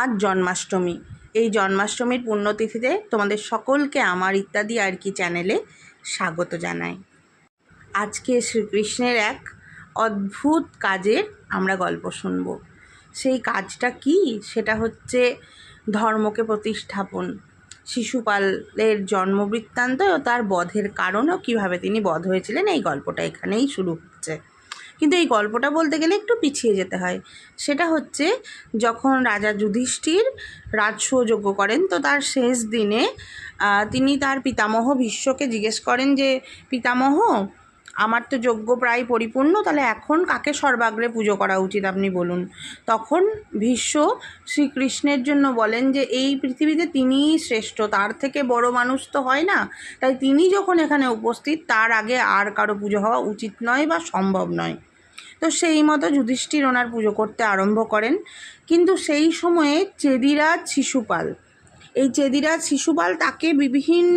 আজ জন্মাষ্টমী। এই জন্মাষ্টমীর পুণ্যতিথিতে তোমাদের সকলকে আমার ইত্যাদি আর কি চ্যানেলে স্বাগত জানাই। আজকে শ্রীকৃষ্ণের এক অদ্ভুত কাজের আমরা গল্প শুনব। সেই কাজটা কি? সেটা হচ্ছে ধর্মকে প্রতিষ্ঠাপন। শিশুপালের জন্মবৃত্তান্ত ও তার বধের কারণও কীভাবে তিনি বধ হয়েছিলেন, এই গল্পটা এখানেই শুরু হচ্ছে। কিন্তু এই গল্পটা বলতে গেলে একটু পিছিয়ে যেতে হয়। সেটা হচ্ছে যখন রাজা যুধিষ্ঠির রাজসূযজ্ঞ করেন, তো তার শেষ দিনে তিনি তার পিতামহ ভীষ্মকে জিজ্ঞেস করেন যে, পিতামহ, আমার তো যজ্ঞ প্রায় পরিপূর্ণ, তাহলে এখন কাকে সর্বাগ্রে পুজো করা উচিত আপনি বলুন? তখন ভীষ্ম শ্রীকৃষ্ণের জন্য বলেন যে, এই পৃথিবীতে তিনিই শ্রেষ্ঠ, তার থেকে বড় মানুষ তো হয় না। তাই তিনি যখন এখানে উপস্থিত, তার আগে আর কারও পুজো হওয়া উচিত নয় বা সম্ভব নয়। তো সেই মতো যুধিষ্ঠির ওনার পুজো করতে আরম্ভ করেন। কিন্তু সেই সময়ে চেদিরাজ শিশুপাল, এই চেদিরাজ শিশুপাল তাকে বিভিন্ন